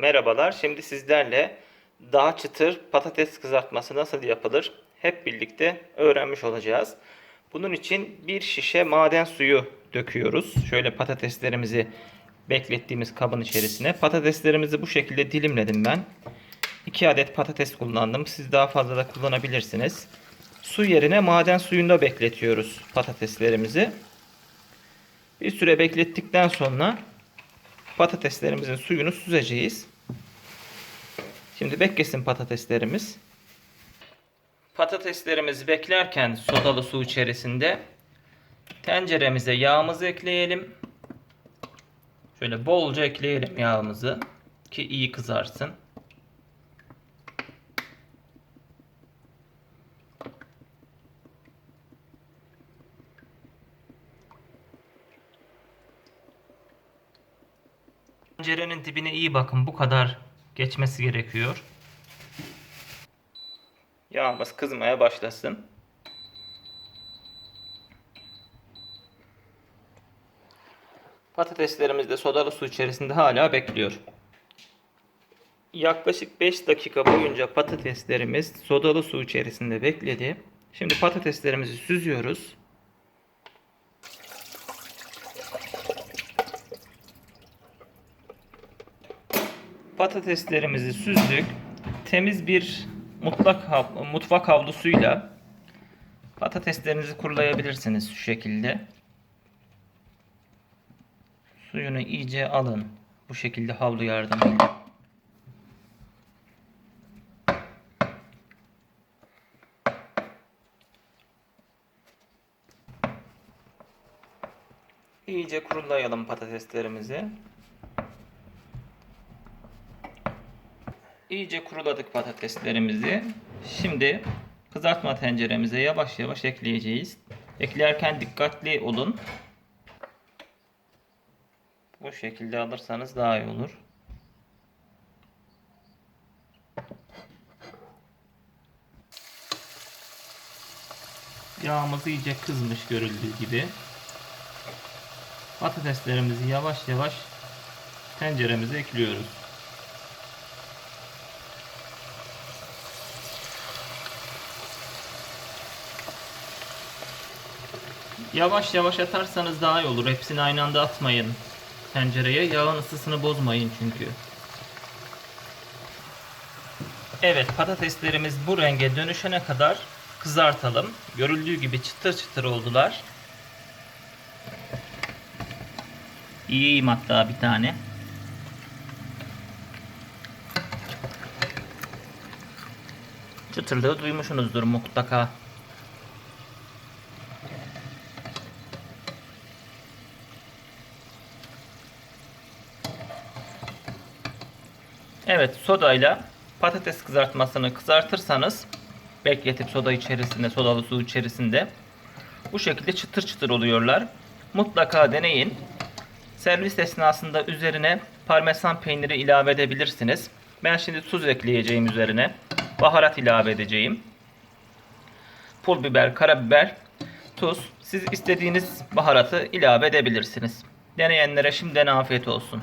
Merhabalar. Şimdi sizlerle daha çıtır patates kızartması nasıl yapılır hep birlikte öğrenmiş olacağız. Bunun için bir şişe maden suyu döküyoruz. Şöyle patateslerimizi beklettiğimiz kabın içerisine. Patateslerimizi bu şekilde dilimledim ben. 2 adet patates kullandım. Siz daha fazla da kullanabilirsiniz. Su yerine maden suyunda bekletiyoruz patateslerimizi. Bir süre beklettikten sonra patateslerimizin suyunu süzeceğiz. Şimdi beklesin patateslerimiz. Patateslerimizi beklerken sodalı su içerisinde tenceremize yağımızı ekleyelim. Şöyle bolca ekleyelim yağımızı ki iyi kızarsın. Tencerenin dibine iyi bakın. Bu kadar geçmesi gerekiyor. Yağımız kızmaya başlasın. Patateslerimiz de sodalı su içerisinde hala bekliyor. Yaklaşık 5 dakika boyunca patateslerimiz sodalı su içerisinde bekledi. Şimdi patateslerimizi süzüyoruz. Patateslerimizi süzdük. Temiz bir mutlak hav- mutfak havlusuyla patateslerinizi kurulayabilirsiniz şu şekilde. Suyunu iyice alın. Bu şekilde havlu yardımıyla. İyice kurulayalım patateslerimizi. İyice kuruladık patateslerimizi. Şimdi kızartma tenceremize yavaş yavaş ekleyeceğiz. Eklerken dikkatli olun. Bu şekilde alırsanız daha iyi olur. Yağımız iyice kızmış görüldüğü gibi. Patateslerimizi yavaş yavaş tenceremize ekliyoruz. Yavaş yavaş atarsanız daha iyi olur. Hepsini aynı anda atmayın tencereye. Yağın ısısını bozmayın çünkü. Evet patateslerimiz bu renge dönüşene kadar kızartalım. Görüldüğü gibi çıtır çıtır oldular. Yiyeyim hatta bir tane. Çıtırlığı duymuşsunuzdur mutlaka. Evet sodayla patates kızartmasını kızartırsanız bekletip soda içerisinde sodalı su içerisinde bu şekilde çıtır çıtır oluyorlar. Mutlaka deneyin. Servis esnasında üzerine parmesan peyniri ilave edebilirsiniz. Ben şimdi tuz ekleyeceğim üzerine. Baharat ilave edeceğim. Pul biber, karabiber, tuz. Siz istediğiniz baharatı ilave edebilirsiniz. Deneyenlere şimdiden afiyet olsun.